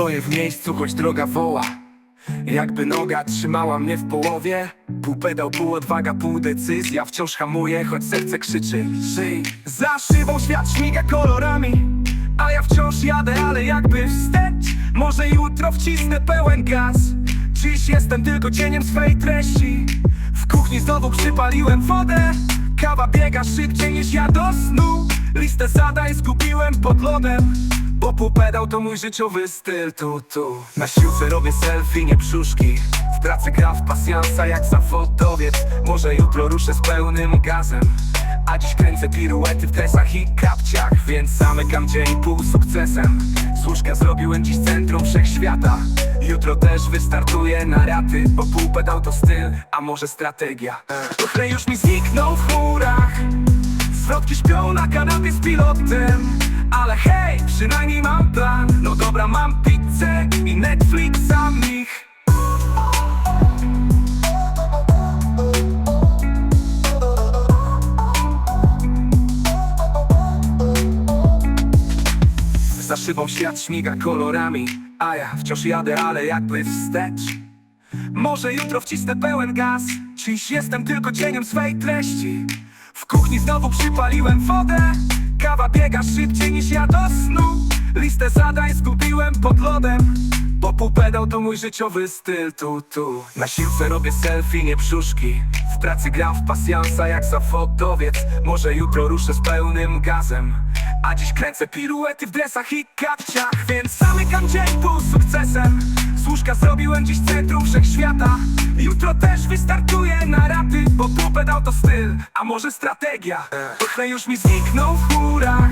Stoję w miejscu, choć droga woła. Jakby noga trzymała mnie w połowie. Pół pedał, pół odwaga, pół decyzja. Wciąż hamuję, choć serce krzyczy Żyj. Za szybą świat śmiga kolorami A ja wciąż jadę, ale jakby wstecz Może jutro wcisnę pełen gaz. Dziś jestem tylko cieniem swej treści. W kuchni znowu przypaliłem wodę. Kawa biega szybciej niż ja do snu. Listę zadań zgubiłem pod lodem bo półpedał to mój życiowy styl tu, tu. Na siłce robię selfie, nie brzuszki. W pracy gra w pasjansa jak zawodowiec. Może jutro ruszę z pełnym gazem. A dziś kręcę piruety w dresach i kapciach Więc zamykam dzień pół sukcesem. Z zrobiłem dziś centrum wszechświata. Jutro też wystartuję na raty Bo półpedał to styl, a może strategia. Trochę już mi zniknął w chmurach. Zwrotki śpią na kanapie z pilotem Ale hej, przynajmniej mam plan. No dobra, mam pizzę i Netflixa mich Za szybą świat śmiga kolorami A ja wciąż jadę, ale jakby wstecz. Może jutro wcisnę pełen gaz Dziś jestem tylko cieniem swej treści. W kuchni znowu przypaliłem wodę biega szybciej niż ja do snu. Listę zadań zgubiłem pod lodem Bo półpedał to mój życiowy styl tu, tu. Na siłce robię selfie, nie brzuszki. W pracy gram w pasjansa jak zawodowiec. Może jutro ruszę z pełnym gazem A dziś kręcę piruety w dresach i kapciach. Więc zamykam dzień pół sukcesem łóżka zrobiłem dziś centrum wszechświata. Jutro też wystartuję na raty Bo półpedał to styl, a może strategia? Trochę już mi zniknął w chmurach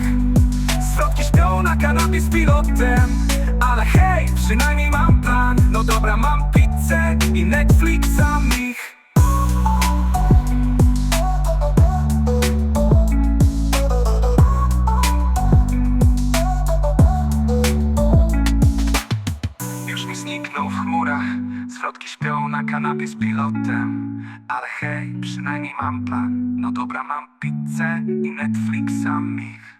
Zwrotki śpią na kanapie z pilotem. Ale hej, przynajmniej mam plan. No dobra, mam pizzę i Netflixa Zwrotki śpią na kanapie z pilotem. Ale hej, przynajmniej mam plan. No dobra, mam pizzę i Netflixa mich